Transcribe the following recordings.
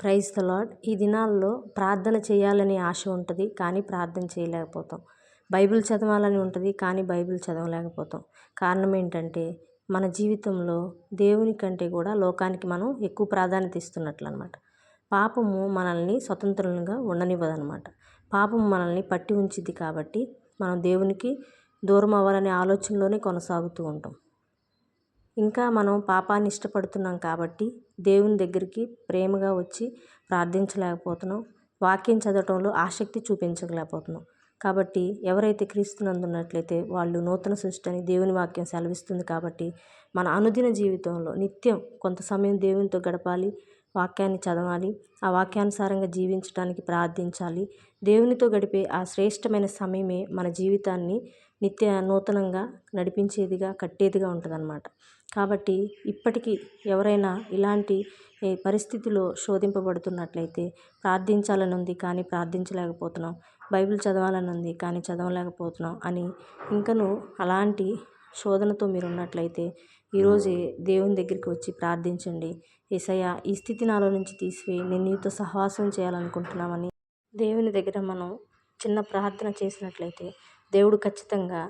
Praise the lord ఈ దినాల్లో ప్రార్థన చేయాలని ఆశ ఉంటుంది కానీ ప్రార్థన చేయలేకపోతాం. బైబిల్ చదవాలని ఉంటుంది కానీ బైబిల్ చదవలేకపోతాం. కారణం ఏంటంటే మన జీవితంలో దేవుని కంటే కూడా లోకానికి మనం ఎక్కువ ప్రాధాన్యత ఇస్తున్నట్లు అనమాట పాపము మనల్ని స్వతంత్రంగా ఉండనివ్వదనమాట. పాపం మనల్ని పట్టి ఉంచిద్ది కాబట్టి మనం దేవునికి దూరం అవ్వాలనే ఆలోచనలోనే కొనసాగుతూ ఉంటాం. ఇంకా మనం పాపాన్ని ఇష్టపడుతున్నాం కాబట్టి దేవుని దగ్గరికి ప్రేమగా వచ్చి ప్రార్థించలేకపోతున్నాం. వాక్యం చదవటంలో ఆసక్తి చూపించలేకపోతున్నాం. కాబట్టి ఎవరైతే క్రీస్తునందున్నట్లయితే వాళ్ళు నూతన సృష్టి అని దేవుని వాక్యం సెలవిస్తుంది కాబట్టి మన అనుదిన జీవితంలో నిత్యం కొంత సమయం దేవునితో గడపాలి. వాక్యాన్ని చదవాలి. ఆ వాక్యానుసారంగా జీవించడానికి ప్రార్థించాలి. దేవునితో గడిపే ఆ శ్రేష్టమైన సమయమే మన జీవితాన్ని నిత్య నూతనంగా నడిపించేదిగా కట్టేదిగా ఉంటుందన్నమాట. కాబట్టి ఇప్పటికీ ఎవరైనా ఇలాంటి పరిస్థితిలో శోధింపబడుతున్నట్లయితే ప్రార్థించాలని ఉంది కానీ ప్రార్థించలేకపోతున్నాం. బైబిల్ చదవాలని ఉంది కానీ చదవలేకపోతున్నాం అని ఇంకను అలాంటి శోధనతో మీరు ఉన్నట్లయితే ఈరోజే దేవుని దగ్గరికి వచ్చి ప్రార్థించండి. ఏసయ్య ఈ స్థితి నాలో నుంచి తీసివేయి. నేను నీతో సహవాసం చేయాలనుకుంటున్నామని దేవుని దగ్గర మనం చిన్న ప్రార్థన చేసినట్లయితే దేవుడు ఖచ్చితంగా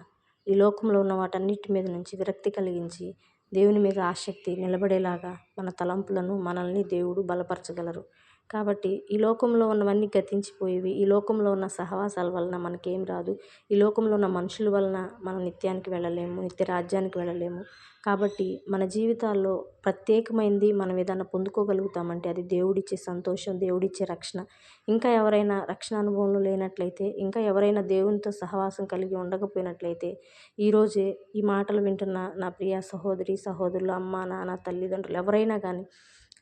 ఈ లోకంలో ఉన్న వాటన్నిటి మీద నుంచి విరక్తి కలిగించి దేవుని మీద ఆసక్తి నిలబడేలాగా మన తలంపులను మనల్ని దేవుడు బలపరచగలరు. కాబట్టి ఈ లోకంలో ఉన్నవన్నీ గతించిపోయేవి. ఈ లోకంలో ఉన్న సహవాసాల వలన మనకేం రాదు. ఈ లోకంలో ఉన్న మనుషుల వలన మనం నిత్యానికి వెళ్ళలేము నిత్య రాజ్యానికి వెళ్ళలేము. కాబట్టి మన జీవితాల్లో ప్రత్యేకమైనది మనం ఏదైనా పొందుకోగలుగుతామంటే అది దేవుడిచ్చే సంతోషం దేవుడిచ్చే రక్షణ. ఇంకా ఎవరైనా రక్షణ అనుభవంలో లేనట్లయితే ఇంకా ఎవరైనా దేవునితో సహవాసం కలిగి ఉండకపోయినట్లయితే ఈరోజే ఈ మాటలు వింటున్న నా ప్రియ సహోదరి సహోదరులు అమ్మ నాన్న తల్లిదండ్రులు ఎవరైనా కానీ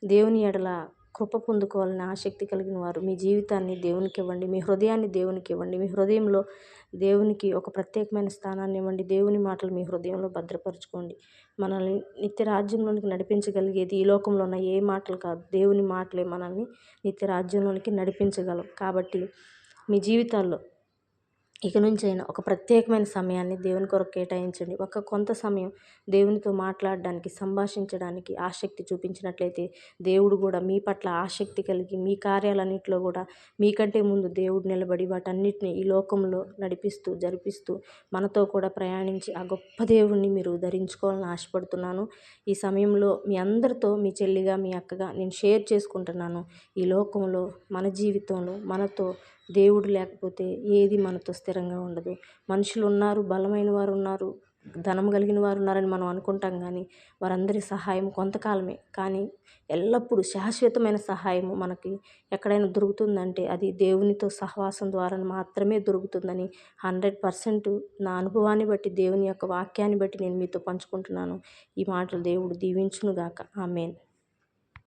దేవుని ఎడల కృప పొందుకోవాలని ఆసక్తి కలిగిన వారు. మీ జీవితాన్ని దేవునికి ఇవ్వండి. మీ హృదయాన్ని దేవునికి ఇవ్వండి. మీ హృదయంలో దేవునికి ఒక ప్రత్యేకమైన స్థానాన్ని ఇవ్వండి. దేవుని మాటలు మీ హృదయంలో భద్రపరచుకోండి. మనల్ని నిత్య రాజ్యంలోనికి నడిపించగలిగేది ఈ లోకంలో ఉన్న ఏ మాటలు కాదు. దేవుని మాటలే మనల్ని నిత్య రాజ్యంలోనికి నడిపించగలవు. కాబట్టి మీ జీవితాల్లో ఇక నుంచైనా ఒక ప్రత్యేకమైన సమయాన్ని దేవుని కొరకు కేటాయించండి. ఒక కొంత సమయం దేవునితో మాట్లాడడానికి సంభాషించడానికి ఆసక్తి చూపించినట్లయితే దేవుడు కూడా మీ పట్ల ఆసక్తి కలిగి మీ కార్యాలన్నింటిలో కూడా మీకంటే ముందు దేవుడు నిలబడి వాటన్నిటిని ఈ లోకంలో నడిపిస్తూ జరిపిస్తూ మనతో కూడా ప్రయాణించి ఆ గొప్ప దేవుణ్ణి మీరు ధరించుకోవాలని ఆశపడుతున్నాను. ఈ సమయంలో మీ అందరితో మీ చెల్లిగా మీ అక్కగా నేను షేర్ చేసుకుంటున్నాను. ఈ లోకంలో మన జీవితంలో మనతో దేవుడు లేకపోతే ఏది మనతో స్థిరంగా ఉండదు. మనుషులు ఉన్నారు బలమైన వారు ఉన్నారు ధనం కలిగిన వారు ఉన్నారని మనం అనుకుంటాం కానీ వారందరి సహాయం కొంతకాలమే. కానీ ఎల్లప్పుడూ శాశ్వతమైన సహాయము మనకి ఎక్కడైనా దొరుకుతుందంటే అది దేవునితో సహవాసం ద్వారా మాత్రమే దొరుకుతుందని హండ్రెడ్ పర్సెంట్ నా అనుభవాన్ని బట్టి దేవుని యొక్క వాక్యాన్ని బట్టి నేను మీతో పంచుకుంటున్నాను. ఈ మాటలు దేవుడు దీవించునుగాక. ఆమెన్.